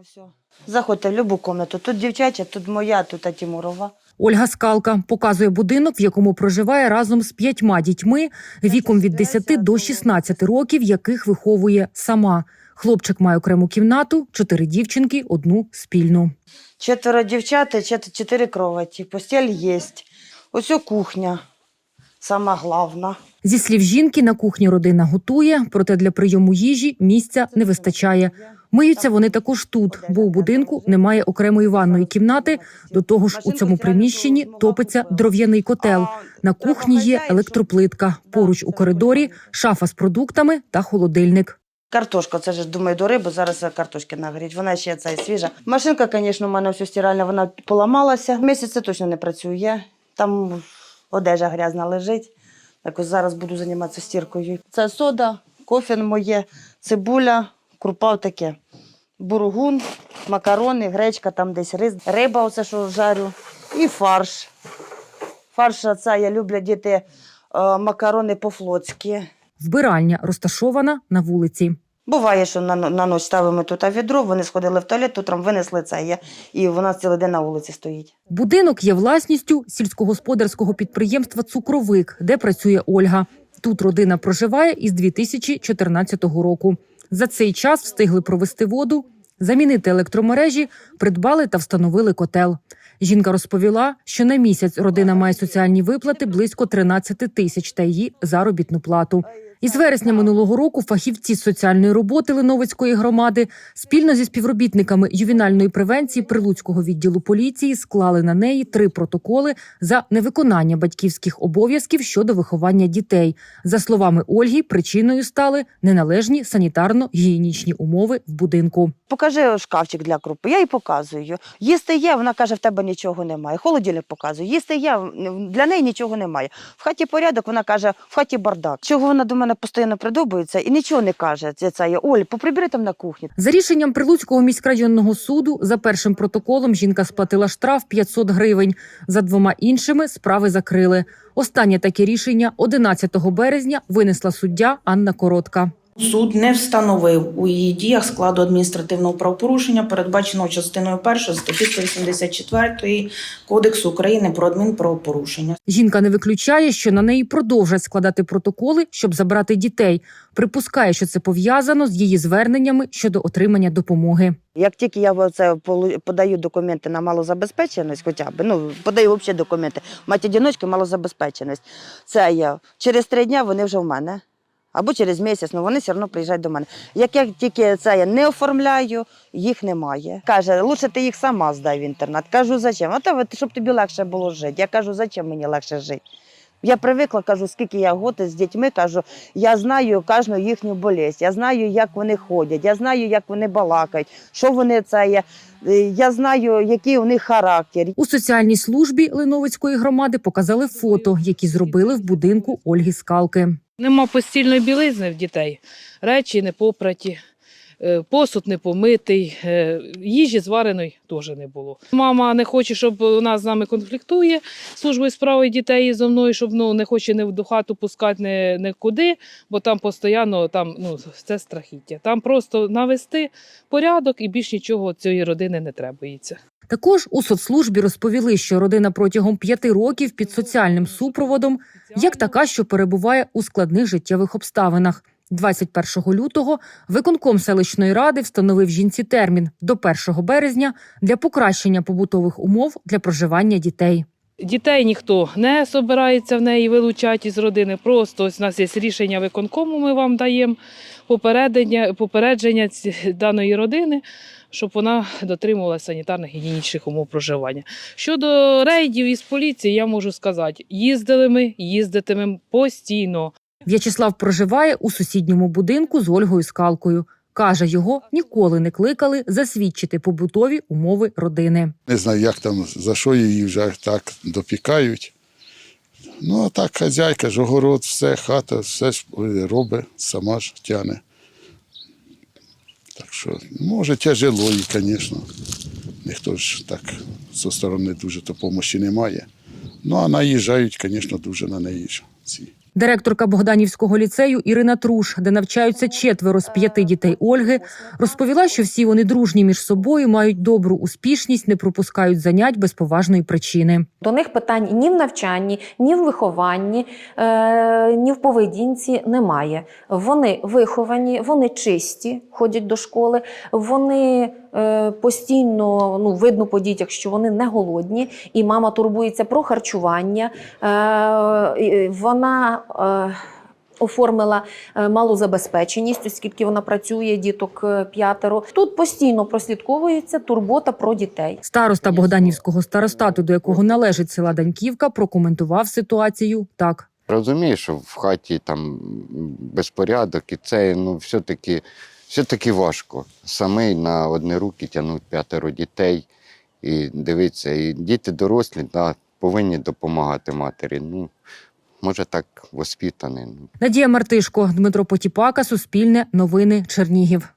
Ось. Заходьте в будь-яку кімнату. Тут дівчача, тут моя, тут Тимурова. Ольга Скалка показує будинок, в якому проживає разом з п'ятьма дітьми віком від 10 до 16 років, яких виховує сама. Хлопчик має окрему кімнату, чотири дівчинки, одну спільну. Четверо дівчат, чотири кроваті. Постіль є. Ось кухня. Сама головна. Зі слів жінки, на кухні родина готує, проте для прийому їжі місця не вистачає. Миються вони також тут, бо у будинку немає окремої ванної кімнати. До того ж, у цьому приміщенні топиться дров'яний котел. На кухні є електроплитка. Поруч у коридорі шафа з продуктами та холодильник. Картошка, це ж думаю, до риби зараз картошки нагоріть. Вона ще ця свіжа. Машинка, звісно, у мене все стиральна, вона поламалася. Місяць точно не працює. Там одежа грязна лежить. Так ось зараз буду займатися стіркою. Це сода, кофін моє, цибуля, крупа таке. Бургун, макарони, гречка, там десь рис, риба, оце що жарю, і фарш. Фарш це я люблю діти е, макарони по-флотськи. Вбиральня розташована на вулиці. Буває, що на, на ніч ставимо тут відро, вони сходили в туалет, утром винесли це, є, і вона цілий день на вулиці стоїть. Будинок є власністю сільськогосподарського підприємства Цукровик, де працює Ольга. Тут родина проживає із 2014 року. За цей час встигли провести воду, замінити електромережі, придбали та встановили котел. Жінка розповіла, що на місяць родина має соціальні виплати близько 13 тисяч та її заробітну плату. Із вересня минулого року фахівці з соціальної роботи Леновицької громади спільно зі співробітниками ювінальної превенції Прилуцького відділу поліції склали на неї три протоколи за невиконання батьківських обов'язків щодо виховання дітей. За словами Ольги, причиною стали неналежні санітарно-гігієнічні умови в будинку. Покажи шкафчик для крупи, я їй показую. Їсти є, вона каже, в тебе нічого немає. Холодильник показую. Їсти є, для неї нічого немає. В хаті порядок, вона каже, в хаті бардак. Чого вона до мене постійно придобується і нічого не каже. Це, це Оль, поприбери там на кухні. За рішенням Прилуцького міськрайонного суду за першим протоколом жінка сплатила штраф 500 гривень. За двома іншими справи закрили. Останнє таке рішення 11 березня винесла суддя Анна Коротка. Суд не встановив у її діях складу адміністративного правопорушення, передбаченого частиною 1 статті 184 Кодексу України про адмінправопорушення. Жінка не виключає, що на неї продовжать складати протоколи, щоб забрати дітей. Припускає, що це пов'язано з її зверненнями щодо отримання допомоги. Як тільки я це подаю документи на малозабезпеченість, хоча б ну подаю взагалі документи, мать одіночки, малозабезпеченість. Це я через три дні вони вже в мене. Або через місяць, ну вони все одно приїжджають до мене. Як я тільки це я не оформляю, їх немає. Каже, лучше ти їх сама здай в інтернат. Кажу, зачем? А то щоб тобі легше було жити. Я кажу, зачем мені легше жити? Я привикла, кажу, скільки я год з дітьми, кажу, я знаю кожну їхню болезнь, я знаю, як вони ходять, я знаю, як вони балакають, що вони це є. Е, Я знаю, який у них характер. У соціальній службі Леновицької громади показали фото, які зробили в будинку Ольги Скалки. Нема постільної білизни в дітей, речі не попраті, посуд не помитий, е, їжі звареної теж не було. Мама не хоче, щоб вона з нами конфліктує службою справи дітей зо мною, щоб ну, не хоче не в до хату пускати не, нікуди, бо там постійно там, ну, це страхіття. Там просто навести порядок і більш нічого цієї родини не требується. Також у соцслужбі розповіли, що родина протягом п'яти років під соціальним супроводом, як така, що перебуває у складних життєвих обставинах. 21 лютого виконком селищної ради встановив жінці термін до 1 березня для покращення побутових умов для проживання дітей. Дітей ніхто не збирається в неї вилучати із родини. Просто ось у нас є рішення виконкому, ми вам даємо попередження, попередження даної родини, щоб вона дотримувалася санітарних гігієнічних умов проживання. Щодо рейдів із поліції, я можу сказати, їздили ми, їздитимемо постійно. В'ячеслав проживає у сусідньому будинку з Ольгою Скалкою. Каже, його ніколи не кликали засвідчити побутові умови родини. Не знаю, як там, за що її вже так допікають. Ну, а так хазяйка ж, огород, все, хата, все ж робить, сама ж тяне. Так що, може, тяжело їй, звісно. Ніхто ж так зі сторони дуже допомоги немає. Ну, а наїжджають, звісно, дуже на неї ці. Директорка Богданівського ліцею Ірина Труш, де навчаються четверо з п'яти дітей Ольги, розповіла, що всі вони дружні між собою, мають добру успішність, не пропускають занять без поважної причини. До них питань ні в навчанні, ні в вихованні, е, ні в поведінці немає. Вони виховані, вони чисті, ходять до школи, вони постійно ну, видно по дітях, що вони не голодні, і мама турбується про харчування. Е, вона е, оформила е, малозабезпеченість, оскільки вона працює, діток е, п'ятеро. Тут постійно прослідковується турбота про дітей. Староста Богданівського старостату, до якого належить села Даньківка, прокоментував ситуацію так. Розумію, що в хаті там безпорядок, і це ну, все-таки, все-таки важко. Самий на одні руки тягнуть п'ятеро дітей і дивиться, і діти дорослі да, повинні допомагати матері. Ну, може, так воспітаний. Ну. Надія Мартишко, Дмитро Потіпака, Суспільне, Новини, Чернігів.